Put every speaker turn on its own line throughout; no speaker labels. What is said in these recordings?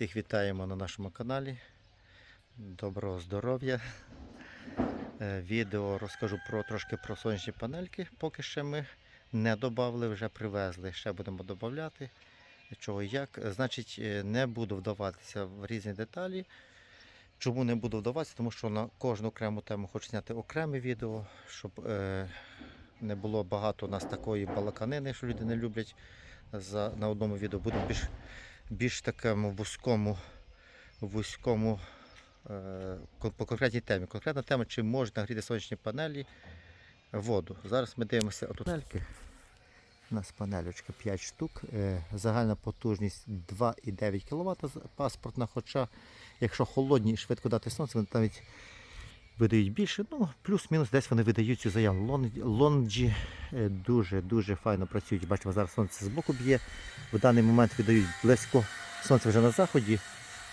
Всіх вітаємо на нашому каналі. Доброго здоров'я. Е, Відео розкажу про трошки про сонячні панельки. Поки ще ми не додали, вже привезли. Ще будемо додати. Чого і як. Значить, е, не буду вдаватися в різні деталі. Чому не буду вдаватися? Тому що на кожну окрему тему хочу зняти окреме відео, щоб е, не було багато у нас такої балаканини, що люди не люблять. За, на одному відео будемо більш більш такому вузькому, вузькому е, по конкретній темі. Конкретна тема, чи можна нагріти сонячні панелі воду. Зараз ми дивимося отут. Панельки. У нас панелечка 5 штук. Е, загальна потужність 2,9 кВт паспортна, хоча якщо холодні і швидко дати сонце, вони навіть видають більше. Ну, плюс-мінус десь вони видають цю заяву. Лонджі е, дуже-дуже файно працюють. Бачимо, зараз сонце з боку б'є. В даний момент видають близько, сонце вже на заході.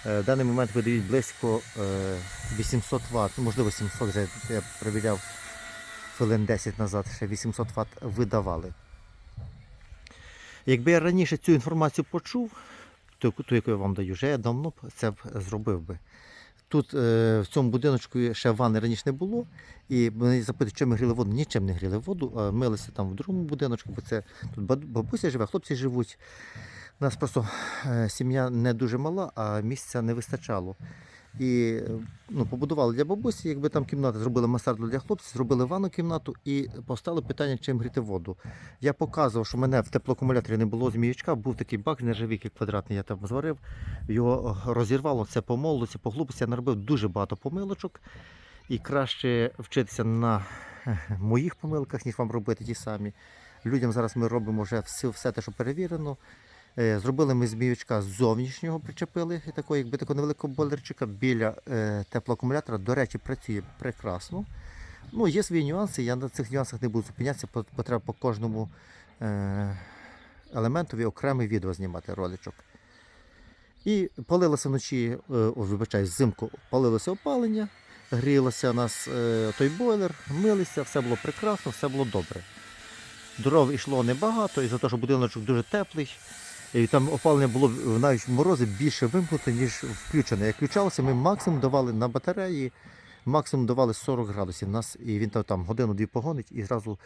е, В даний момент видають близько е, 800 Вт, ну, можливо 700 вже я перевіряв хвилин 10 назад, ще 800 Вт видавали. Якби я раніше цю інформацію почув, ту, яку я вам даю, вже я давно б це б зробив би. Тут е, в цьому будиночку ще ванни раніше не було. І мені запитують, чим ми гріли воду. Нічим не гріли воду, милися там в другому будиночку, бо це тут бабуся живе, хлопці живуть. У нас просто е, сім'я не дуже мала, а місця не вистачало. І ну, побудували для бабусі, якби там кімната, зробили мансарду для хлопців, зробили ванну кімнату і постало питання, чим гріти воду. Я показував, що в мене в теплоакумуляторі не було зміючка, був такий бак нержавійки квадратний, я там зварив, його розірвало, це по молодості, по глупості, я наробив дуже багато помилочок. І краще вчитися на моїх помилках, ніж вам робити ті самі. Людям зараз ми робимо вже все, все те, що перевірено. Е, Зробили ми зміючка зовнішнього, причепили такого, якби такого невеликого бойлерчика біля е, теплоакумулятора. До речі, працює прекрасно. Ну, є свої нюанси, я на цих нюансах не буду зупинятися, по- потреба по кожному е, елементові окреме відео знімати роличок. І палилося вночі, о, вибачаюсь, взимку палилося опалення, грілося у нас той бойлер, милися, все було прекрасно, все було добре. Дров йшло небагато, і за те, що будиночок дуже теплий. І там опалення було навіть в морози більше вимкнуто, ніж включене. Як включалося, ми максимум давали на батареї, максимум давали 40 градусів. Нас, і він там, там годину-дві погонить і зразу.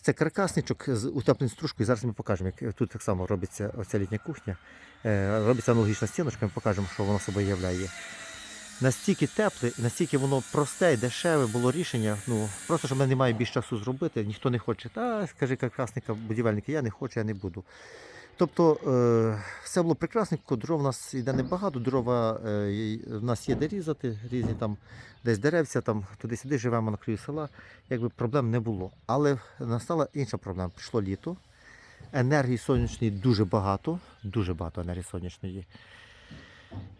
Це каркасничок з утепленою стружкою. Зараз ми покажемо, як тут так само робиться оця літня кухня. Е, Робиться аналогічна стіночка, ми покажемо, що воно собою являє. Настільки тепле, настільки воно просте і дешеве було рішення. Ну просто що в мене немає більше часу зробити, ніхто не хоче. Та скажи каркасника, будівельника, я не хочу, я не буду. Тобто е, все було прекрасненько, дров у нас йде небагато, дрова е, в нас є де різати, різні там десь деревця, там туди-сюди живемо на краю села, якби проблем не було. Але настала інша проблема. Прийшло літо, енергії сонячної дуже багато, дуже багато енергії сонячної.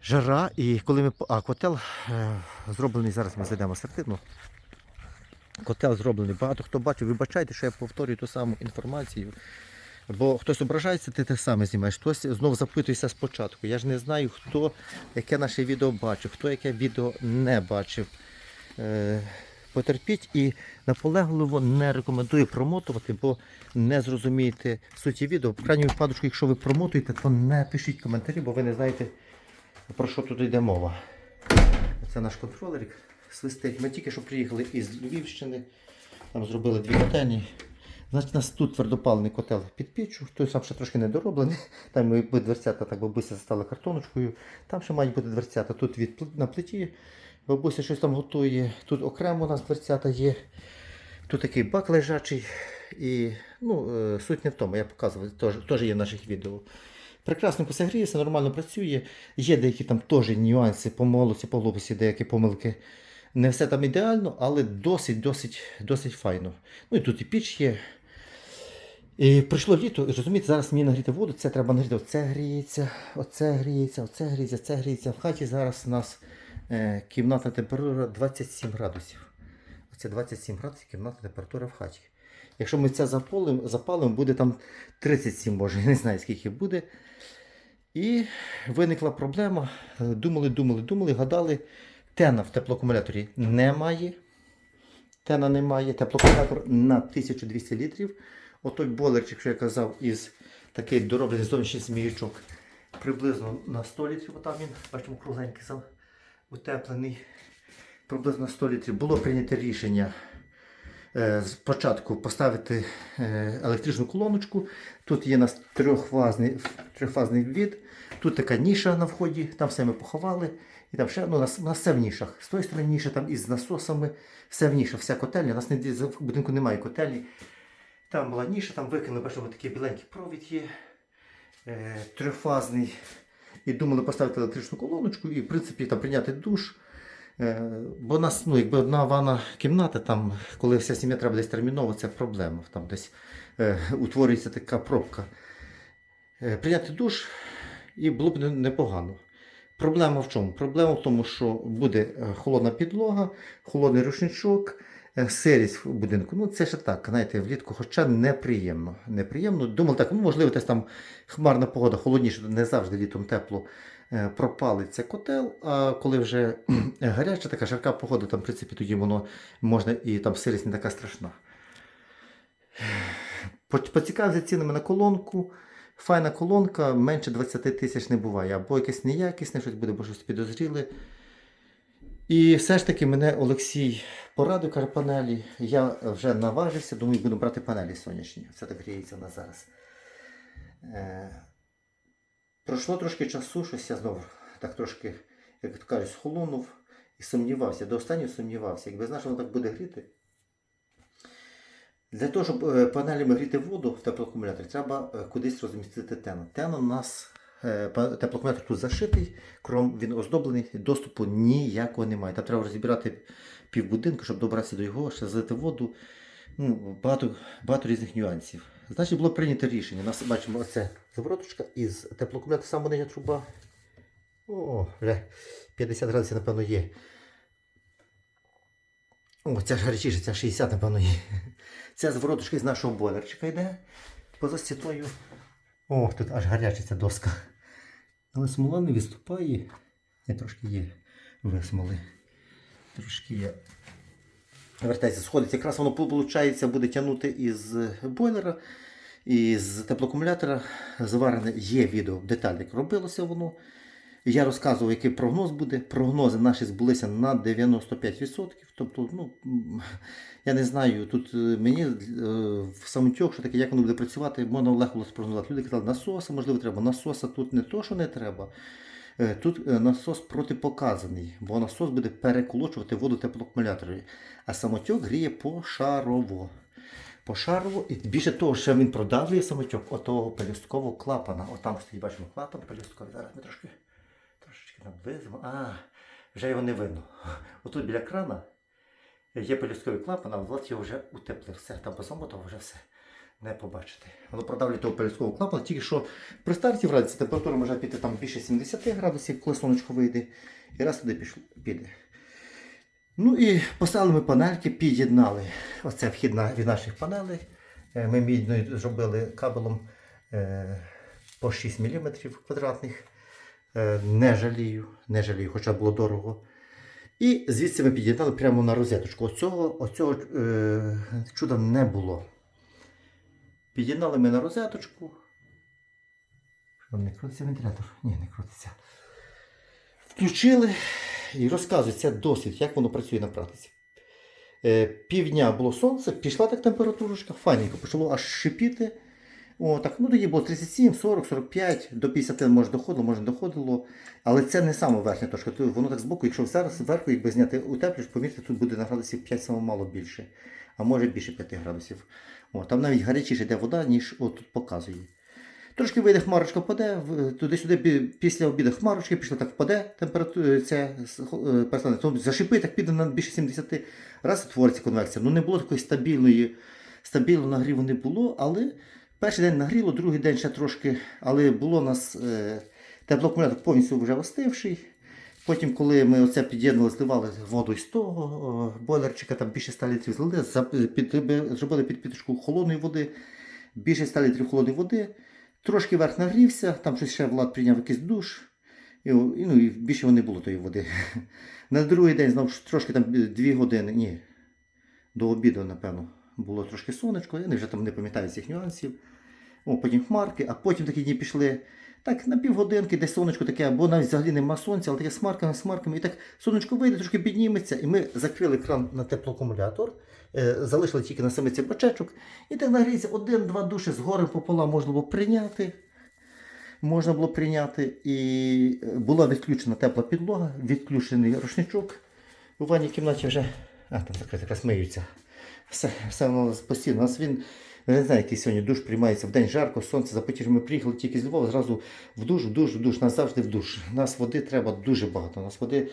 Жара, і коли ми. А котел е, зроблений, зараз ми зайдемо середину. Котел зроблений. Багато хто бачив, вибачайте, що я повторюю ту саму інформацію. Бо хтось ображається, ти те саме знімаєш, хтось знову запитується спочатку. Я ж не знаю, хто яке наше відео бачив, хто яке відео не бачив. Е, потерпіть і наполегливо не рекомендую промотувати, бо не зрозумієте суті відео. В крайньому випадку, якщо ви промотуєте, то не пишіть коментарі, бо ви не знаєте, про що тут йде мова. Це наш контролерик свистить. Ми тільки що приїхали із Львівщини, там зробили дві котельні. Значить, у нас тут твердопалений котел під піччю, той сам ще трошки недороблений. Там ми дверцята, так бабуся стала картоночкою. Там ще мають бути дверцята. Тут від на плиті. Бабуся щось там готує. Тут окремо у нас дверцята є. Тут такий бак лежачий. І ну, е, суть не в тому, я показував, теж, є в наших відео. Прекрасно все гріється, нормально працює. Є деякі там теж нюанси по молоці, по глупості, деякі помилки. Не все там ідеально, але досить, досить, досить файно. Ну і тут і піч є. І прийшло літо, і розумієте, зараз мені нагріти воду, це треба нагріти. Оце гріється, оце гріється, оце гріється, це гріється. В хаті зараз у нас е, кімнатна температура 27 градусів. Оце 27 градусів кімнатна температура в хаті. Якщо ми це запалимо, запалимо буде там 37, може, я не знаю скільки буде. І виникла проблема. Думали, думали, думали, гадали. Тена в теплоакумуляторі немає. Тена немає. Теплоакумулятор на 1200 літрів. Отой бойлерчик, що я казав, із такий дороблений зовнішній зміючок. приблизно на 100 літрів, отам він, бачимо, кругленький зал утеплений. Приблизно 100 літрів. Було прийнято рішення е, спочатку поставити е, електричну колоночку. Тут є у нас трьохфазний, трьохфазний ввід. Тут така ніша на вході, там все ми поховали. І там ще ну, у нас, у нас все в нішах. З тої сторони ніша, там із насосами, все в нішах, вся котельня. У нас в будинку немає котельні. Там була ніша, там викинули, бачимо, такий біленький провід є. Е, трьохфазний. І думали поставити електричну колоночку і, в принципі, там прийняти душ. Е, бо нас ну, якби одна ванна кімната, там, коли вся сім'я треба десь терміново, це проблема. Там десь е, утворюється така пробка. Е, прийняти душ і було б непогано. Проблема в чому? Проблема в тому, що буде е, холодна підлога, холодний рушничок, е, сирість в будинку. Ну, це ще так, знаєте, влітку, хоча неприємно. неприємно. Думав так, ну, можливо, десь там хмарна погода, холодніше, не завжди літом тепло е, пропалиться котел, а коли вже гаряча така жарка погода, там, в принципі, тоді воно можна і там сирість не така страшна. По- Поцікавився цінами на колонку. Файна колонка, менше 20 тисяч не буває. Або якесь неякісне, щось буде, бо щось підозріле. І все ж таки мене Олексій порадив, каже панелі. Я вже наважився, думаю, буду брати панелі сонячні. Це так гріється в нас зараз. Е, пройшло трошки часу, щось я знову так трошки, як то кажуть, схолонув і сумнівався. До останнього сумнівався. Якби знав, воно так буде гріти. Для того, щоб е, панелями гріти воду в теплоакумуляторі, треба е, кудись розмістити тену. Тена у нас е, теплоакумулятор тут зашитий, кром він оздоблений, доступу ніякого немає. Там треба розібрати півбудинку, щоб добратися до його, ще злити воду. Ну, багато, багато різних нюансів. Значить, було прийнято рішення. У нас бачимо оце завороточка із теплоакумулятора, саме нижня труба. О, вже 50 градусів, напевно, є. О, ця ж гарячіша, ця 60, напевно, є. Ця звороточка із нашого бойлерчика йде поза стіною. О, тут аж гаряча ця доска. Але смола не відступає. Я трошки є висмоли. Трошки є. Вертається, сходиться. Якраз воно виходить, буде тягнути із бойлера, із теплоакумулятора. Зварене є відео деталі, як робилося воно. Я розказував, який прогноз буде. Прогнози наші збулися на 95%. Тобто, ну, я не знаю, тут е, мені е, в самотьок, що таке, як воно буде працювати, можна легко було спрогнозувати. Люди казали, насоса, можливо, треба. Насоса тут не то, що не треба. Е, Тут насос протипоказаний, бо насос буде переколочувати воду теплоакумуляторі, а самотьок гріє пошарово. Пошарово, і більше того, що він продавлює самотьок отого пелюсткового клапана. Отам стоїть, бачимо, клапан пелюстковий. Зараз ми трошки наблизимо. А, вже його не видно. Отут біля крана є пелюстковий клапан, а Влад його вже утеплив. Все, там по самому того вже все не побачити. Воно продавлює того пелюсткового клапана, тільки що при старті в радіці температура може піти там більше 70 градусів, коли сонечко вийде, і раз туди пішло, піде. Ну і поставили ми панельки, під'єднали. Оце вхідна від наших панелей. Е, Ми мідною зробили кабелом е, по 6 мм квадратних. Е, Не жалію, не жалію, хоча було дорого. І звідси ми під'єднали прямо на розеточку. Оцього, оцього е, чуда не було. Під'єднали ми на розеточку. Що не крутиться вентилятор? Ні, не крутиться. Включили і розказують, це досвід, як воно працює на практиці. Е, півдня було сонце, пішла так температурочка, файненько почало аж шипіти. О, так, ну тоді було 37, 40, 45, до 50 може доходило, може не доходило. Але це не саме верхня точка. Воно так збоку, якщо зараз зверху, якби зняти утеплюєш, помірте, тут буде на градусів 5 саме мало більше, а може більше 5 градусів. О, там навіть гарячіше йде вода, ніж от тут показує. Трошки вийде хмарочка впаде, туди-сюди після обіду хмарочки пішло так впаде, температура це е, перестане. То зашипить, так піде на більше 70 раз твориться конвекція. Ну не було такої стабільної, стабільного нагріву не було, але перший день нагріло, другий день ще трошки, але було у нас е, теплоакумулятор повністю вже остивший. Потім, коли ми оце під'єднали, зливали воду з того бойлерчика, там більше 100 літрів злили, зробили під підточку холодної води, більше 100 літрів холодної води. Трошки верх нагрівся, там щось ще Влад прийняв якийсь душ. І, ну, і більше не було тої води. На другий день знову трошки там 2 години, ні, до обіду, напевно, було трошки сонечко, я вже там не пам'ятаю цих нюансів. О, потім хмарки, а потім такі дні пішли Так, на півгодинки, десь сонечко таке, або навіть взагалі нема сонця, але таке з марками, з марками. І так сонечко вийде, трошки підніметься, і ми закрили кран на теплоакумулятор, е, залишили тільки на саме цей бачечок. І так нагріється один-два душі згори пополам можна було прийняти. Можна було прийняти. І е, була відключена тепла підлога, відключений рушничок. У ванній кімнаті вже. А, там закрито, якраз миються. Все, все воно постійно. У нас він, не знаю, який сьогодні душ приймається в день жарко, сонце запотіє. Ми приїхали тільки з Львова, зразу в душ, в душ, в душ. Нас завжди в душ. Нас води треба дуже багато. Нас води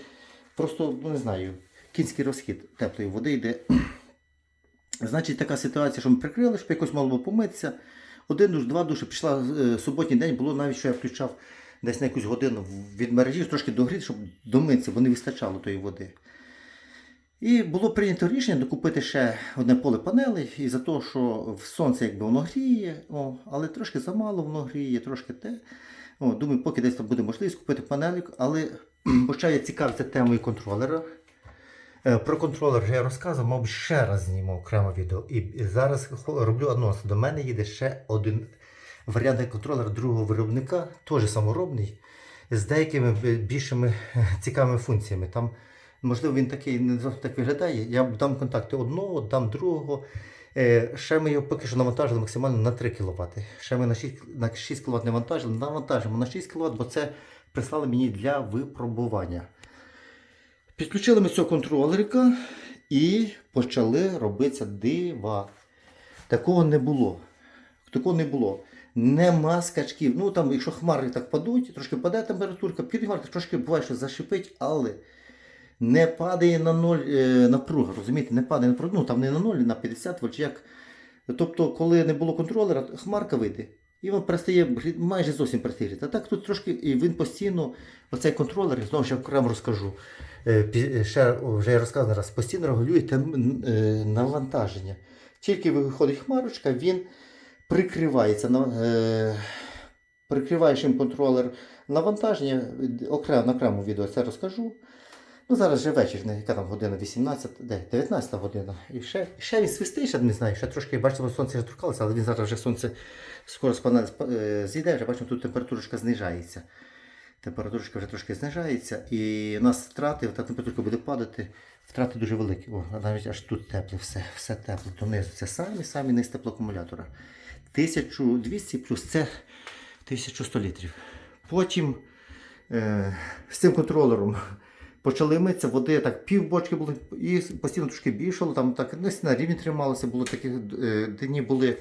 просто, ну не знаю, кінський розхід теплої води йде. Значить, така ситуація, що ми прикрили, щоб якось мало було помитися. Один душ, два душі. Пішла е, суботній день, було навіть, що я включав десь на якусь годину від мережі, трошки догріти, щоб домитися, бо не вистачало тої води. І було прийнято рішення докупити ще одне поле панелей, і за те, що в сонце якби воно гріє, о, але трошки замало воно гріє, трошки те. О, думаю, поки десь там буде можливість купити панелік, але почав я цікавитися темою контролера. Е, Про контролер вже я розказував, мабуть, ще раз зніму окремо відео. І зараз роблю анонс. До мене їде ще один варіант контролера другого виробника, теж саморобний, з деякими більшими е, цікавими функціями. Там, можливо, він такий не зовсім так виглядає. Я дам контакти одного, дам другого. Е, Ще ми його поки що навантажили максимально на 3 кВт. Ще ми на 6, на 6 кВт не вантажили, навантажимо на 6 кВт, бо це прислали мені для випробування. Підключили ми цього контролерика і почали робитися дива. Такого не було. Такого не було. Нема скачків. Ну там, якщо хмари так падуть, трошки падає температурка, піде трошки буває, що зашипить, але не падає на ноль е, напруга. Розумієте, не падає напруга. Ну там не на 0, на 50 вольт, як. Тобто, коли не було контролера, хмарка вийде. І він перестає майже зовсім перестає. А так тут трошки, і він постійно, оцей контролер, знову ж окремо розкажу. е, Ще вже я розказав раз, постійно регулює е, навантаження. Тільки виходить хмарочка, він прикривається. Е, Прикриваєш їм контролер навантаження, окремо на окремому відео це розкажу. Ну, зараз вже вечір, яка там година 18, де, 19 година. І ще, ще він свистить, не знаю, ще трошки, бачите, сонце вже торкалося, але він зараз вже сонце скоро з панелі спа- е, зійде, вже бачимо, тут температурочка знижається. Температурочка вже трошки знижається, і у нас втрати, та температурка буде падати, втрати дуже великі. О, навіть аж тут тепле, все, все тепле. Донизу. Це самі самі низ теплоакумулятора. 1200 плюс це 1100 літрів. Потім е, з цим контролером почали митися, води так пів бочки було, і постійно трошки більшало, там так ну, на рівні трималося, було такі е, дні були,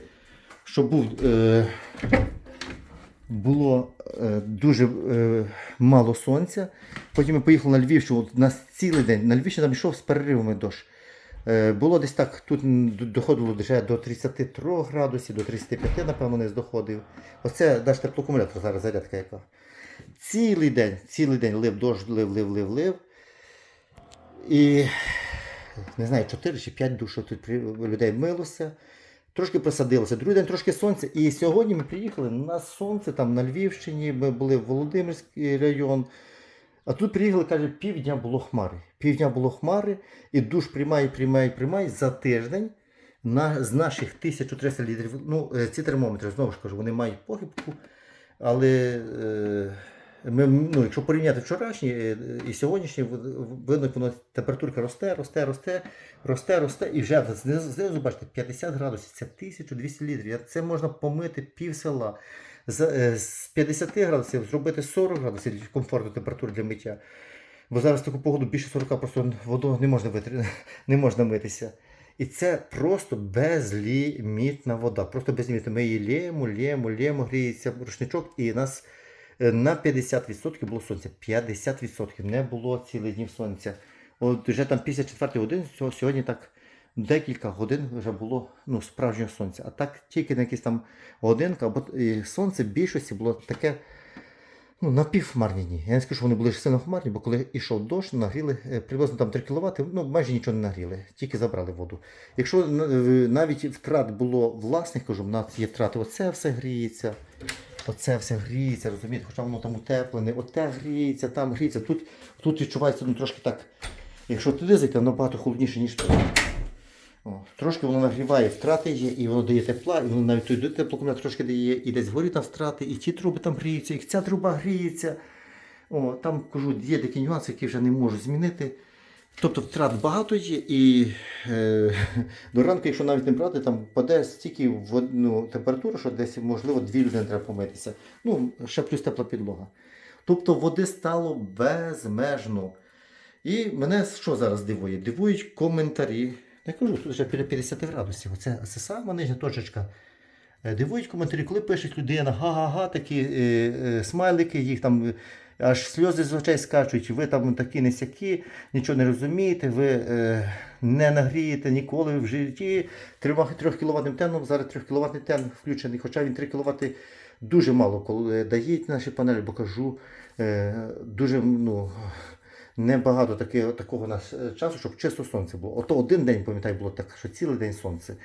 що був. Е, було е, дуже е, мало сонця. Потім ми поїхали на Львівщину от на цілий день. На Львівщину там йшов з переривами дощ. Е, було десь так, тут доходило вже до 33 градусів, до 35, напевно, не доходив. Оце навіть теплоакумулятор зараз зарядка яка. Цілий день, цілий день лив дощ, лив, лив, лив, лив. І не знаю, 4 чи 5 душ тут людей милося. Трошки просадилося. Другий день трошки сонця. І сьогодні ми приїхали на сонце, там на Львівщині, ми були в Володимирський район. А тут приїхали, каже, півдня було хмари. Півдня було хмари, і душ приймає, приймає, приймає за тиждень. На, з наших 1300 літрів, ну, е, ці термометри, знову ж кажу, вони мають похибку, але е, ми, ну, якщо порівняти вчорашні е, і сьогоднішні, видно, воно температурка росте, росте, росте, росте, росте, і вже знизу, бачите, 50 градусів, це 1200 літрів. Це можна помити пів села. З, е, з 50 градусів зробити 40 градусів комфортну температуру для миття. Бо зараз таку погоду більше 40 просто водою не можна витри... не можна митися. І це просто безлімітна вода. Просто безлімітна. Ми її лємо, лємо, лємо, гріється рушничок, і нас е, на 50% було сонця. 50% не було цілий днів сонця. От вже там після 4 години сьогодні так декілька годин вже було ну, справжнього сонця. А так тільки на якісь там годинка, або сонце в більшості було таке ну, напівхмарні дні. Я не скажу, що вони були сильно хмарні, бо коли йшов дощ, нагріли е, приблизно там 3 кВт, ну майже нічого не нагріли, тільки забрали воду. Якщо е, навіть втрат було власних, кажу, в нас є втрати, оце все гріється. Оце все гріється, розумієте, хоча воно там утеплене, оте гріється, там гріється. Тут, тут відчувається ну, трошки так. Якщо туди зайти, воно набагато холодніше, ніж тут. О, трошки воно нагріває, втрати є, і воно дає тепла, і воно навіть той теплокомунат трошки дає, і десь горі там втрати, і ті труби там гріються, і ця труба гріється. О, там кажу, є такі нюанси, які вже не можу змінити. Тобто втрат багато є, і е, до ранку, якщо навіть не брати, там паде стільки в одну температуру, що десь, можливо, дві людини треба помитися. Ну, ще плюс тепла підлога. Тобто води стало безмежно. І мене що зараз дивує? Дивують коментарі. Я кажу, тут вже біля 50 градусів. Оце, це сама нижня точечка. Е, Дивують коментарі, коли пишуть людина, га-га-га, такі е, е, смайлики, їх там аж сльози з очей скачуть, ви там такі не сякі, нічого не розумієте, ви е, не нагрієте ніколи в житті. 3 кВт теном, зараз 3 кВт тен включений, хоча він 3 кВт дуже мало коли дають наші панелі, бо кажу, е, дуже ну, небагато таке, такого нас е, часу, щоб чисто сонце було. Ото один день, пам'ятаю, було так, що цілий день сонце.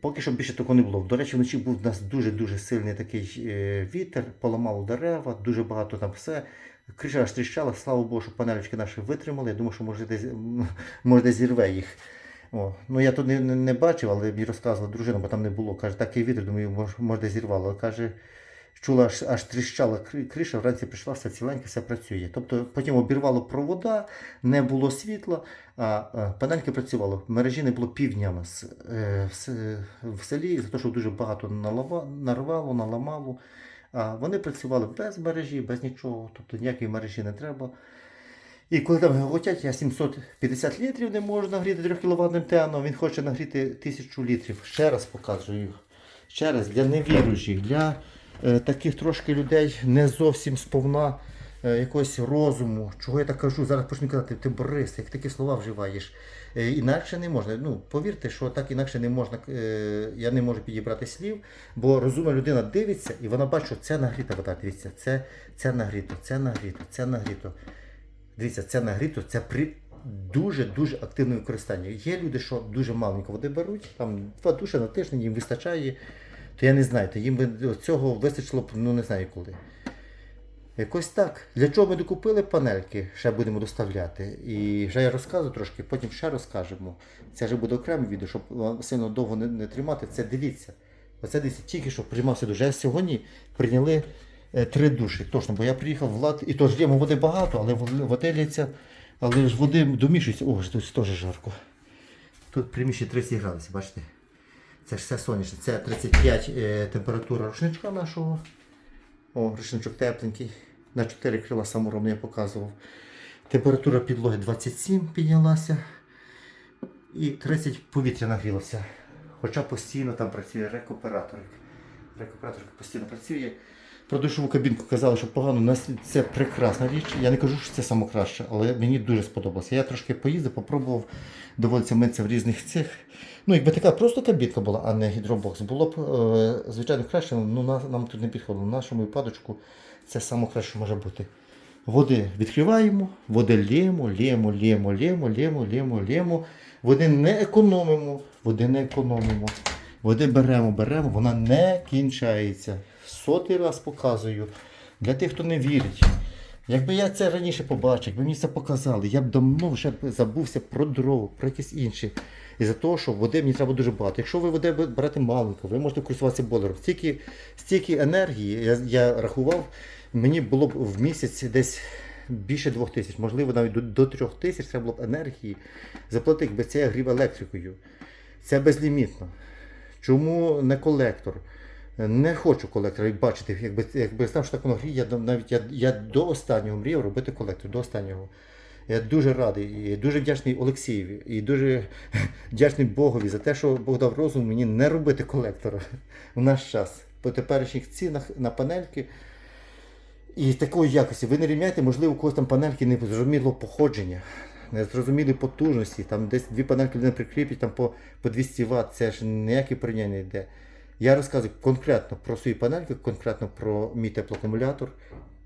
Поки що більше такого не було. До речі, вночі був у нас дуже-дуже сильний такий е, вітер, поламало дерева, дуже багато там все. Криша аж тріщала, слава Богу, що панелечки наші витримали. Я думаю, що може десь, може десь зірве їх. О, ну я тут не, не, бачив, але мені розказувала дружина, бо там не було. Каже, такий вітер, думаю, може, може зірвало. Каже, чула, аж, аж тріщала криша, вранці прийшла, все ціленьке, все працює. Тобто потім обірвало провода, не було світла, а, панельки працювали. Мережі не було півднями е, в, селі, за те, що дуже багато нарвало, наламало. А вони працювали без мережі, без нічого, тобто ніякої мережі не треба. І коли там готять, я 750 літрів не можу нагріти 3 кВт теаном, він хоче нагріти 1000 літрів. Ще раз показую. Ще раз для невіруючих, для таких трошки людей не зовсім сповна е, якогось розуму. Чого я так кажу? Зараз почну казати, ти Борис, як такі слова вживаєш. Е, інакше не можна. Ну, повірте, що так інакше не можна. Е, я не можу підібрати слів, бо розумна людина дивиться і вона бачить, що це нагріта вода. Дивіться, це, це нагріто, це нагріто, це нагріто. Дивіться, це нагріто, це при дуже-дуже активному використанні. Є люди, що дуже маленько води беруть, там два душі на тиждень їм вистачає, то я не знаю, то їм би цього вистачило б, ну не знаю коли. Якось так. Для чого ми докупили панельки, ще будемо доставляти. І вже я розказую трошки, потім ще розкажемо. Це вже буде окреме відео, щоб вам сильно довго не, не тримати. Це дивіться. Оце дивіться, тільки що приймався дуже. Я сьогодні прийняли е, три душі. Точно, бо я приїхав в лад, і то ж є води багато, але вод- води але ж води домішується. О, тут теж жарко. Тут приміщення 30 градусів, бачите? Це ж все сонячне. Це 35 е, температура рушничка нашого. О, рушничок тепленький. На 4 крила саморобно я показував. Температура підлоги 27 піднялася. І 30 повітря нагрілося. Хоча постійно там працює рекуператорик. Рекуператор постійно працює. Про душову кабінку казали, що погано. Це прекрасна річ. Я не кажу, що це саме краще, але мені дуже сподобалося. Я трошки поїздив, попробував, доводиться митися в різних цих. Ну, якби така просто кабінка була, а не гідробокс, було б, е, звичайно, краще, ну на- нам тут не підходило. В нашому випадочку це саме краще, що може бути. Води відкриваємо, води лємо, лємо, лємо, лємо, лємо, лємо, лємо. Води не економимо, води не економимо. Води беремо, беремо, вона не кінчається. Сотий раз показую. Для тих, хто не вірить. Якби я це раніше побачив, якби мені це показали, я б давно вже забувся про дров, про якісь інші. Із-за того, що води мені треба дуже багато. Якщо ви води берете маленько, ви можете користуватися бойлером. Стільки, стільки енергії, я, я рахував, мені було б в місяць десь більше двох тисяч, можливо, навіть до, до трьох тисяч треба було б енергії заплатити, якби це я грів електрикою. Це безлімітно. Чому не колектор? Не хочу колектора, як бачите, якби, якби знав, що так воно гріє, я навіть я, я до останнього мріяв робити колектор, до останнього. Я дуже радий і дуже вдячний Олексієві і дуже вдячний Богові за те, що Бог дав розум мені не робити колектора в наш час. По теперішніх цінах на панельки і такої якості. Ви не рівняйте, можливо, у когось там панельки не зрозуміло походження, не зрозумілі потужності. Там десь дві панельки не прикріплять там по, по 200 Вт. Це ж ніяке порівняння не йде. Я розказую конкретно про свої панельки, конкретно про мій теплоакумулятор.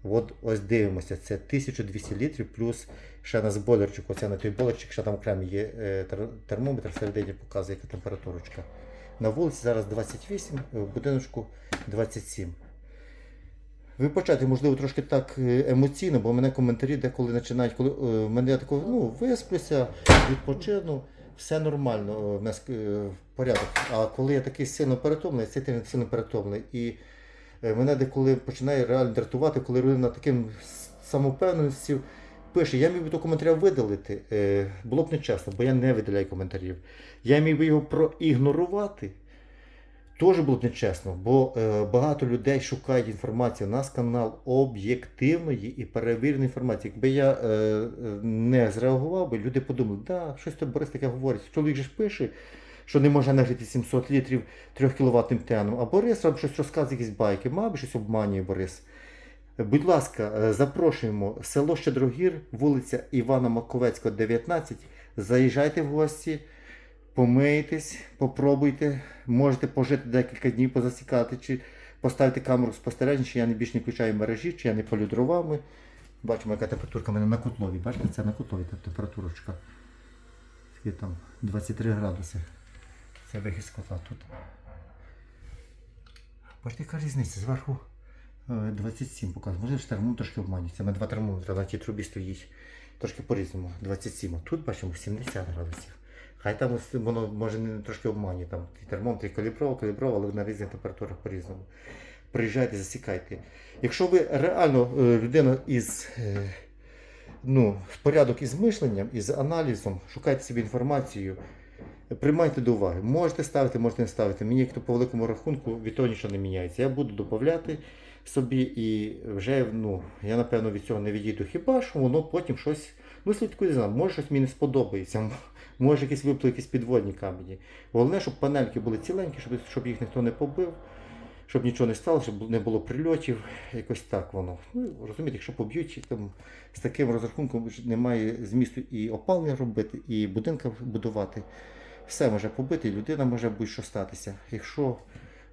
От ось дивимося, це 1200 літрів плюс ще на бойлерчик, оце на той бойлерчик, ще там окремий є е, термометр всередині показує, яка температурочка. На вулиці зараз 28, в будиночку 27. Ви почати, можливо, трошки так е, емоційно, бо мене коментарі деколи починають, коли е, мене я такого, ну, висплюся, відпочину, все нормально, е, в нас е, порядок. А коли я такий сильно перетомлений, цей тиждень сильно перетомлений. І мене деколи починає реально дратувати, коли людина таким самовпевненістю пише, я міг би до коментаря видалити. Було б нечесно, бо я не видаляю коментарів. Я міг би його проігнорувати. Теж було б нечесно, бо е, багато людей шукають інформацію. У нас канал об'єктивної і перевіреної інформації. Якби я е, е, не зреагував би, люди подумали, да, щось то Борис таке говорить. Чоловік же ж пише, що не можна нагріти 700 літрів 3 кВт теном. А Борис вам щось розказує, якісь байки, мабуть, щось обманює Борис. Будь ласка, запрошуємо село Щедрогір, вулиця Івана Маковецького, 19. Заїжджайте в гості, помийтесь, попробуйте. Можете пожити декілька днів, позасікати, чи поставити камеру спостереження, чи я не більш не включаю мережі, чи я не полю дровами. Бачимо, яка температурка в мене на котлові. Бачите, це на котлові та температурочка. Скільки там 23 градуси. Це вихід з котла тут. Бачите, яка різниця? Зверху е, 27 показує. Може, термометр трошки обманюється. На два термометри на тій трубі стоїть. Трошки по-різному. 27. А тут бачимо 70 градусів. Хай там воно може не трошки обманює. Там ті термометри каліброво, каліброво, але на різних температурах по-різному. Приїжджайте, засікайте. Якщо ви реально е, людина із е, ну, порядок із мишленням, із аналізом, шукайте собі інформацію, приймайте до уваги. Можете ставити, можете не ставити. Мені, як то по великому рахунку, від того нічого не міняється. Я буду додати собі і вже ну, я напевно від цього не відійду. Хіба що воно потім щось. Ну, слідкуйте за нами, може щось мені не сподобається, може якісь виплив, якісь підводні камені. Головне, щоб панельки були ціленькі, щоб, щоб їх ніхто не побив, щоб нічого не стало, щоб не було прильотів, якось так воно. Ну, розумієте, якщо поб'ють, там, з таким розрахунком немає змісту і опалення робити, і будинка будувати. Все може побити, людина може будь-що статися. Якщо,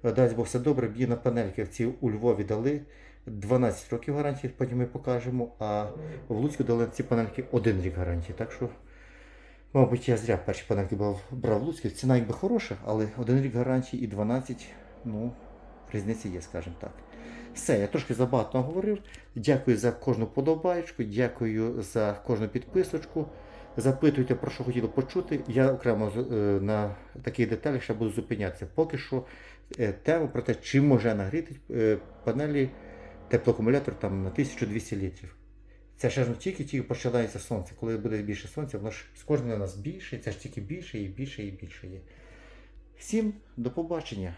е, дасть Бог все добре, б'є на панельки, ці у Львові дали 12 років гарантії, потім ми покажемо, а в Луцьку дали ці панельки один рік гарантії. Так що, мабуть, я зря перші панельки брав, брав в Ціна якби хороша, але один рік гарантії і 12, ну, різниця є, скажімо так. Все, я трошки забагато наговорив. Дякую за кожну подобаєчку, дякую за кожну підписочку. Запитуйте, про що хотіли почути. Я окремо е, на таких деталях ще буду зупинятися. Поки що е, тема про те, чи може нагріти е, панелі теплоакумулятор там на 1200 літрів. Це ще ж тільки тільки починається сонце. Коли буде більше сонця, воно ж з кожним у нас більше, це ж тільки більше і більше і більше є. Всім до побачення.